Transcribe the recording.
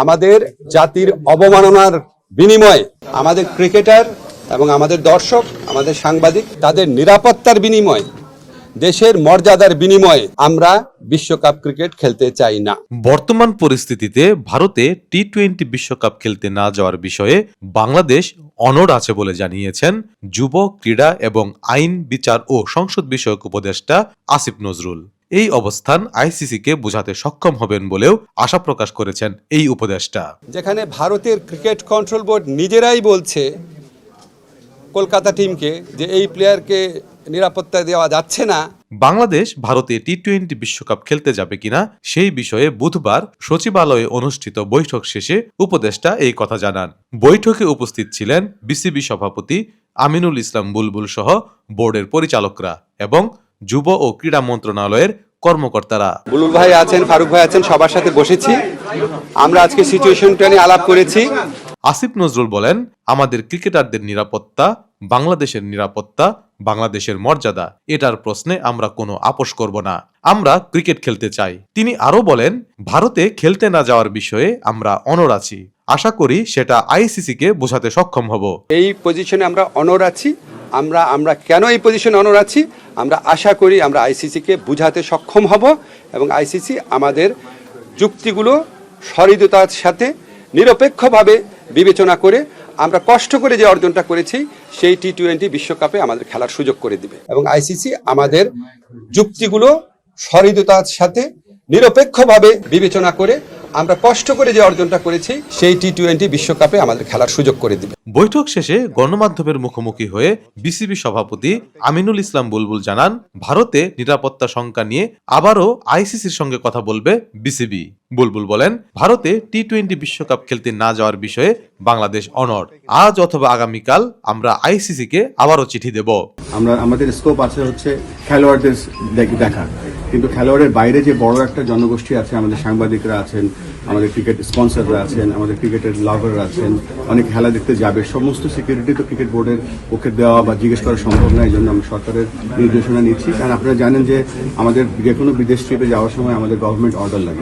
আমাদের জাতির অবমাননার বিনিময়ে আমাদের ক্রিকেটার এবং আমাদের দর্শক, আমাদের সাংবাদিক, তাদের নিরাপত্তার বিনিময়ে, দেশের মর্যাদার বিনিময়ে আমরা বিশ্বকাপ ক্রিকেট খেলতে চাই না। বর্তমান পরিস্থিতিতে ভারতে টি টোয়েন্টি বিশ্বকাপ খেলতে না যাওয়ার বিষয়ে বাংলাদেশ অনড় আছে বলে জানিয়েছেন যুব, ক্রীড়া এবং আইন বিচার ও সংসদ বিষয়ক উপদেষ্টা আসিফ নজরুল। এই অবস্থান আইসিসিকে বোঝাতে সক্ষম হবেন বলেও আশা প্রকাশ করেছেন এই উপদেষ্টা। যেখানে ভারতের ক্রিকেট কন্ট্রোল বোর্ড নিজেরাই বলছে কলকাতা টিমকে যে এই প্লেয়ারকে নিরাপত্তা দেওয়া যাচ্ছে না। বাংলাদেশ ভারতে টি টোয়েন্টি বিশ্বকাপ খেলতে যাবে কিনা সেই বিষয়ে বুধবার সচিবালয়ে অনুষ্ঠিত বৈঠক শেষে উপদেষ্টা এই কথা জানান। বৈঠকে উপস্থিত ছিলেন বিসিবি সভাপতি আমিনুল ইসলাম বুলবুল সহ বোর্ডের পরিচালকরা এবং যুব ও ক্রীড়া মন্ত্রণালয়ের কর্মকর্তারা। বুলুল ভাই আছেন, ফারুক ভাই আছেন, সবার সাথে বসেছি। আমরা আজকে সিচুয়েশনটা নিয়ে আলাপ করেছি। আসিফ নজরুল বলেন, আমাদের ক্রিকেটারদের নিরাপত্তা, বাংলাদেশের নিরাপত্তা, বাংলাদেশের মর্যাদা, এটার প্রশ্নে আমরা কোনো আপোষ করব না। আমরা ক্রিকেট খেলতে চাই। তিনি আরও বলেন, ভারতে খেলতে না যাওয়ার বিষয়ে আমরা অনড় আছি। আশা করি সেটা আইসিসিকে বোঝাতে সক্ষম হব। এই পজিশনে আমরা অনর আছি। আমরা আমরা কেন এই পজিশনে অনর আছি? আমরা আশা করি আমরা আইসিসিকে বুঝাতে সক্ষম হব এবং আইসিসি আমাদের যুক্তিগুলো সহৃদতার সাথে নিরপেক্ষভাবে বিবেচনা করে আমরা কষ্ট করে যে অর্জনটা করেছি, সেই টি টোয়েন্টি বিশ্বকাপে আমাদের খেলার সুযোগ করে দিবে। এবং আইসিসি আমাদের যুক্তিগুলো সহৃদতার সাথে নিরপেক্ষভাবে বিবেচনা করে আমরা কষ্ট করে যে অর্জনটা করেছি সেই টি টোয়েন্টি বিশ্বকাপে আমাদের খেলার সুযোগ করে দিবে। বৈঠক শেষে গণমাধ্যমের মুখোমুখি হয়ে বিসিবি সভাপতি আমিনুল ইসলাম বুলবুল জানান ভারতে নিরাপত্তা শঙ্কা নিয়ে আবারও আইসিসির সঙ্গে কথা বলবে বিসিবি। বুলবুল বলেন ভারতে টি টোয়েন্টি বিশ্বকাপ খেলতে না যাওয়ার বিষয়ে বাংলাদেশ অনড়। আজ অথবা আগামীকাল আমরা আইসিসিকে আবারও চিঠি দেব। আমরা আমাদের স্কোপ আছে হচ্ছে খেলোয়াড়দের দেখা। কিন্তু খেলোয়াড়ের বাইরে যে বড় একটা জনগোষ্ঠী আছে, আমাদের সাংবাদিকরা আছেন, আমাদের ক্রিকেট স্পন্সররা আছেন, আমাদের ক্রিকেটের লাভাররা আছেন, অনেক খেলা দেখতে যাবে, সমস্ত সিকিউরিটি তো ক্রিকেট বোর্ডের পক্ষে দেওয়া বা জিজ্ঞেস করা সম্ভব না এই জন্য আমি সরকারের নির্দেশনা নিচ্ছি। কারণ আপনারা জানেন যে আমাদের যে কোনো বিদেশ ট্রিপে যাওয়ার সময় আমাদের গভর্নমেন্ট অর্ডার লাগে।